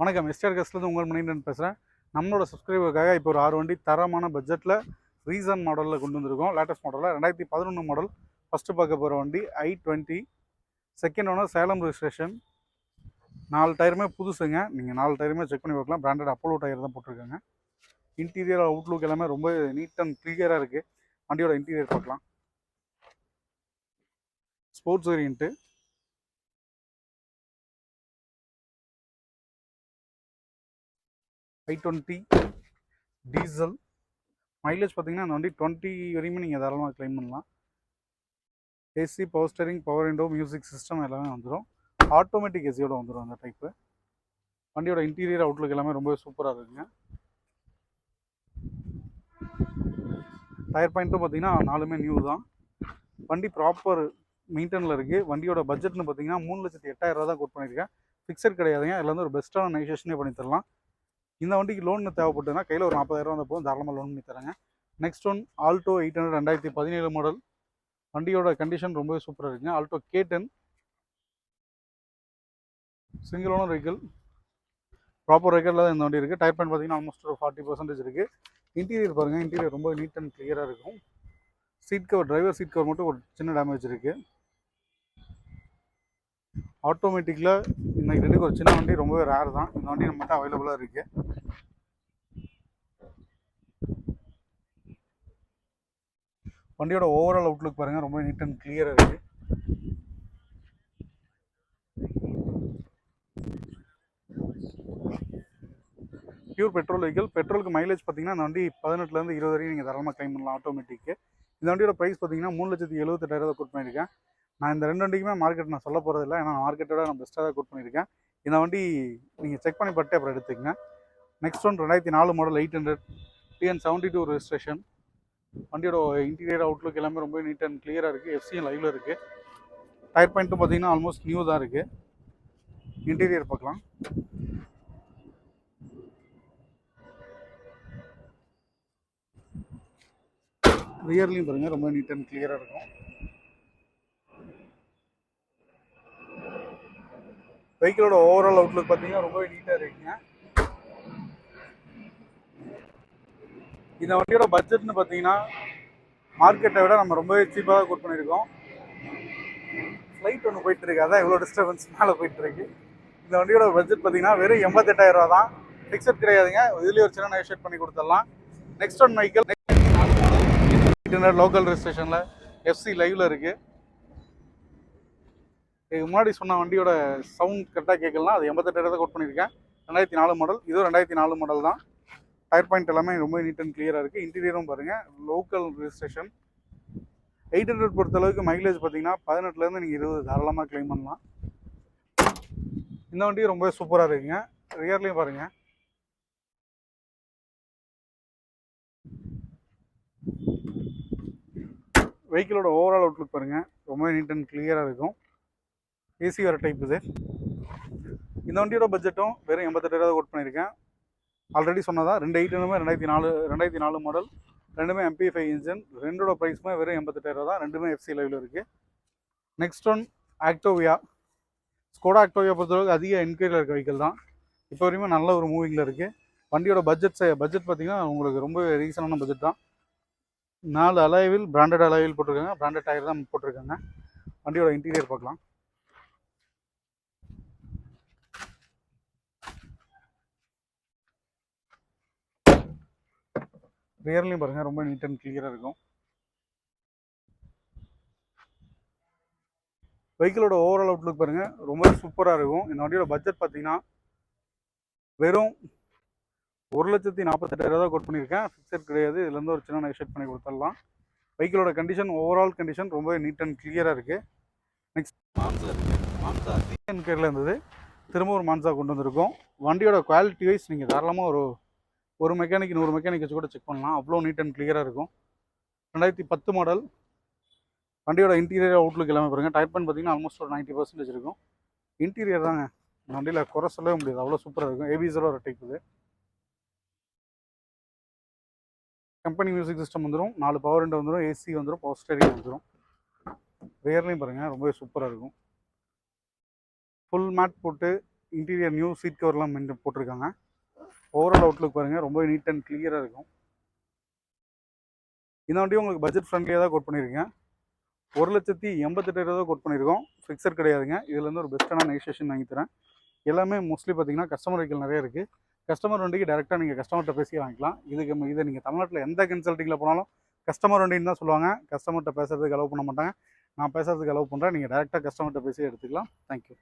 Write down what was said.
வணக்கம். எஸ்டிஆர் கஸ்ட்லேருந்து உங்கள் மணிகண்டன் பேசுகிறேன் நம்மளோட சப்ஸ்கிரைபருக்காக இப்போ ஒரு ஆறு வண்டி தரமான பட்ஜெட்டில் ரீசன் மாடலில் கொண்டு வந்திருக்கோம். லேட்டஸ்ட் மாடலில் ரெண்டாயிரத்தி பதினொன்று மாடல் ஃபஸ்ட்டு பார்க்க போகிற வண்டி ஐ டுவெண்ட்டி. செகண்ட் ஒன்று சேலம் ரிஜிஸ்ட்ரேஷன் நாலு டயருமே புதுசுங்க. நீங்கள் நாலு டயருமே செக் பண்ணி பார்க்கலாம். பிராண்டட் அப்போலோ டயர் தான் போட்டிருக்காங்க. இன்டீரியர் அவுட்லுக் எல்லாமே ரொம்ப நீட் அண்ட் கிளியராக இருக்குது வண்டியோட இன்டீரியர் பார்க்கலாம். Sports variant I twenty diesel. Mileage பார்த்தீங்கன்னா அந்த வண்டி டுவெண்ட்டி வரையுமே நீங்கள் தாராளமாக கிளைம் பண்ணலாம். AC power steering power window music system எல்லாமே வந்துடும் ஆட்டோமேட்டிக் ஏசியோட வந்துடும் அந்த டைப்பு வண்டியோட இன்டீரியர் அவுட்லுக் எல்லாமே ரொம்ப சூப்பராக இருக்குங்க. டயர் பாயிண்ட்டும் பார்த்தீங்கன்னா நாலுமே நியூ தான். வண்டி ப்ராப்பர் மெயின்டெனில் இருக்குது வண்டியோட பட்ஜெட்னு பார்த்தீங்கன்னா மூணு லட்சத்தி எட்டாயிரம் ரூபா தான் கோட் பண்ணியிருக்கேன். ஃபிக்ஸட் கிடையாதுங்க. இதில் வந்து ஒரு பெஸ்ட்டான நெகோஷியேஷனே பண்ணி தரலாம் இந்த வண்டிக்கு லோன் தேவைப்பட்டதுன்னா கையில் ஒரு நாற்பதாயிரம் வந்த போதும் தாராளமாக லோன் பண்ணி தராங்க. Next one Alto eight hundred ரெண்டாயிரத்தி பதினேழு மாடல் வண்டியோட கண்டிஷன் ரொம்பவே சூப்பராக இருக்குங்க. Alto K ten single owner vehicle proper வெஹிக்கிளில் தான் இந்த வண்டி இருக்குது டயர் பாயிண்ட் பார்த்தீங்கன்னா ஆல்மோஸ்ட் ஒரு ஃபார்ட்டி பர்சன்டேஜ் இருக்குது இன்டீரியர் பாருங்கள் இன்டீரியர் ரொம்ப நீட் அண்ட் கிளியராக இருக்கும். Seat cover driver seat cover மட்டும் ஒரு சின்ன டேமேஜ் இருக்குது ஆட்டோமேட்டிக்கில் இன்றைக்கி ரெண்டுக்கு ஒரு சின்ன வண்டி ரொம்பவே ரேர் தான். இந்த வண்டி நம்மகிட்ட அவைலபிளாக இருக்குது வண்டியோட ஓவரால் அவுட்லுக் பாருங்கள் ரொம்ப நீட் அண்ட் கிளியராக இருக்குது பியூர் பெட்ரோல் வெஹிக்கிள் பெட்ரோலுக்கு மைலேஜ் பார்த்தீங்கன்னா அந்த வண்டி பதினெட்டுலேருந்து இருபது வரைக்கும் நீங்கள் தாராளமாக கிளைம் பண்ணலாம் ஆட்டோமேட்டிக்கு இந்த வண்டியோட ப்ரைஸ் பார்த்தீங்கன்னா மூணு லட்சத்தி எழுபத்தெட்டாயிரம் தான் கோட் பண்ணியிருக்கேன். நான் இந்த ரெண்டு வண்டிக்குமே மார்க்கெட் நான் சொல்ல போகிறதில்ல ஏன்னா மார்க்கெட்டோட நான் பெஸ்ட்டாக தான் கோட் பண்ணியிருக்கேன். இந்த வண்டி நீங்கள் செக் பண்ணி பட்டு அப்புறம் எடுத்துக்கங்க. நெக்ஸ்ட் ஒன் ரெண்டாயிரத்தி நாலு model eight hundred TN seventy two registration வண்டியோட இன்டீரியர் அவுட்லுக் எல்லாமே ரொம்ப நீட் அண்ட் கிளியராக இருக்குது எஃப்சியும் லைவில் இருக்குது டயர் பாயிண்ட்டும் பார்த்தீங்கன்னா ஆல்மோஸ்ட் நியூ தான் இருக்குது இன்டீரியர் பார்க்கலாம். ரியர்லையும் பாருங்கள் ரொம்ப நீட் அண்ட் கிளியராக இருக்கும். வெஹிக்கிளோட ஓவரால் அவுட்லுக் பார்த்தீங்கன்னா ரொம்பவே நீட்டாக இருக்குங்க. இந்த வண்டியோட பட்ஜெட்னு பார்த்தீங்கன்னா மார்க்கெட்டை விட நம்ம ரொம்பவே சீப்பாக தான் கோட் பண்ணியிருக்கோம். ஃப்ளைட் ஒன்று போயிட்டு இருக்கு அதான் இவ்வளோ டிஸ்டர்பன்ஸ் மேலே போயிட்டு இருக்கு இந்த வண்டியோட பட்ஜெட் பார்த்தீங்கன்னா வெறும் எண்பத்தெட்டாயிரம் ரூபா தான். ஃபிக்ஸட் கிடையாதுங்க. இதுலேயே ஒரு சின்ன நெகோஷியேட் பண்ணி கொடுத்துடலாம். நெக்ஸ்ட் ஒன் வெஹிக்கிள் லோக்கல் ரெஜிஸ்ட்ரேஷனில் எஃப்சி லைவில் இருக்குது இதுக்கு முன்னாடி சொன்ன வண்டியோட சவுண்ட் கரெக்டாக கேட்கலாம் அது எண்பத்தெட்டு தான் கோட் பண்ணியிருக்கேன். ரெண்டாயிரத்தி நாலு மாடல் இதுவும் ரெண்டாயிரத்தி நாலு மாடல் தான். டயர் பாயிண்ட் எல்லாமே ரொம்ப நீட் அண்ட் கிளியராக இருக்குது இன்டீரியரும் பாருங்கள் லோக்கல் ரெஜிஸ்ட்ரேஷன் எயிட் ஹண்ட்ரட் பொறுத்தளவுக்கு மைலேஜ் பார்த்தீங்கன்னா பதினெட்டுலேருந்து நீங்கள் இருபது தாராளமாக க்ளைம் பண்ணலாம். இந்த வண்டியும் ரொம்ப சூப்பராக இருக்குங்க. ரியர்லேயும் பாருங்கள் வெஹிக்கிளோட ஓவரால் அவுட்லுக் பாருங்கள் ரொம்ப நீட் அண்ட் கிளியராக இருக்கும். ஏசி வர டைப் இது. இந்த வண்டியோட பட்ஜெட்டும் வெறும் எண்பத்தெட்டாயிரம் கோட் பண்ணியிருக்கேன். ஆல்ரெடி சொன்னதான் ரெண்டு எயிட் ரெண்டாயிரத்தி நாலு ரெண்டாயிரத்தி நாலு மாடல் ரெண்டுமே எம்பி ஃபைவ் இன்ஜின் ரெண்டோட ப்ரைஸுமே வெறும் எண்பத்தெட்டாயிரம் தான் ரெண்டுமே எஃப்சி லைவில் இருக்குது next one Octavia Skoda Octavia பொறுத்தளவுக்கு அதிக என்கொயரியில் இருக்க வெஹிக்கிள் தான். இப்போ வரையுமே நல்ல ஒரு மூவிங்கில் இருக்குது வண்டியோட பட்ஜெட் பட்ஜெட் பார்த்தீங்கன்னா உங்களுக்கு ரொம்ப ரீசனான பட்ஜெட் தான். நாலு அலைவில் பிராண்டட் அலைவில் போட்டிருக்காங்க. பிராண்டட் டயர் தான் போட்டிருக்காங்க. வண்டியோட இன்டீரியர் பார்க்கலாம். ரியர்லையும் பாருங்கள் ரொம்ப நீட் அண்ட் கிளியராக இருக்கும். வெஹிக்கிளோட ஓவரால் அவுட்லுக் பாருங்கள் ரொம்ப சூப்பராக இருக்கும். இந்த வண்டியோட பட்ஜெட் பார்த்தீங்கன்னா வெறும் ஒரு லட்சத்தி நாற்பத்தெட்டாயிரம் தான் கோட் பண்ணியிருக்கேன். ஃபிக்ஸட் கிடையாது. இதுலேருந்து ஒரு சின்ன நெகோஷியேட் பண்ணி கொடுத்துடலாம். வெஹிக்கிளோட கண்டிஷன் ஓவரால் கண்டிஷன் ரொம்ப நீட் அண்ட் கிளியராக இருக்குது நெக்ஸ்ட் மான்சா மான்சா டிஎன் கேரில் இருந்தது. திரும்ப ஒரு மான்சா கொண்டு வந்திருக்கோம். வண்டியோட குவாலிட்டி வைஸ் நீங்கள் தாராளமாக ஒரு ஒரு மெக்கானிக் நூறு மெக்கானிக் வச்சு கூட செக் பண்ணலாம். அவ்வளோ நீட் அண்ட் கிளியராக இருக்கும். ரெண்டாயிரத்தி பத்து மாடல் வண்டியோட இன்டீரியர் அவுட்லுக் எல்லாமே பாருங்கள் டயர் பண்ணி பார்த்தீங்கன்னா ஆல்மோஸ்ட் ஒரு நைன்ட்டி பர்சன்டேஜ் இருக்கும். இன்டீரியர் தாங்க. வண்டியில் குறை சொல்லவே முடியாது. அவ்வளோ சூப்பராக இருக்கும். ஏபிஎஸோட ஒரு டைப் இது. கம்பெனி மியூசிக் சிஸ்டம் வந்துடும் நாலு பவர் ரெண்டு வந்துடும் ஏசி வந்துடும் பவர் ஸ்டேரிங் வந்துடும் ரியர்லையும் பாருங்கள் ரொம்பவே சூப்பராக இருக்கும். ஃபுல் மேட் போட்டு இன்டீரியர் நியூ சீட் கவர்லாம் போட்டிருக்காங்க. ஓவரால் அவுட்லுக் பாருங்கள் ரொம்ப நீட் அண்ட் கிளியராக இருக்கும். இந்த வண்டியும் உங்களுக்கு பட்ஜெட் ஃப்ரெண்ட்லியாக தான் கோட் பண்ணியிருக்கேன் ஒரு லட்சத்தி எண்பத்தெட்டாயிரம் தான் கோட் பண்ணியிருக்கோம் ஃபிக்ஸர் கிடையாதுங்க. இதுலேருந்து ஒரு பெஸ்ட்டான நெகோசியேஷன் வாங்கி தரேன். எல்லாமே மோஸ்ட்லி பார்த்தீங்கன்னா கஸ்டமர் வெஹிக்கிள் நிறைய இருக்குது கஸ்டமர் வண்டிக்கு டேரெக்டாக நீங்கள் கஸ்டமர்கிட்ட பேசி வாங்கிக்கலாம். இதுக்கு இதை நீங்கள் தமிழ்நாட்டில் எந்த கன்சல்ட்டிங்கில் போனாலும் கஸ்டமர் வண்டின்னு தான் சொல்லுவாங்க. கஸ்டமர்கிட்ட பேசுறதுக்கு அலோவ் பண்ண மாட்டாங்க. நான் பேசுறதுக்கு அலோவ் பண்ணுறேன் நீங்கள் டேரெக்டாக கஸ்டமர்கிட்ட பேசி எடுத்துக்கலாம். தேங்க்யூ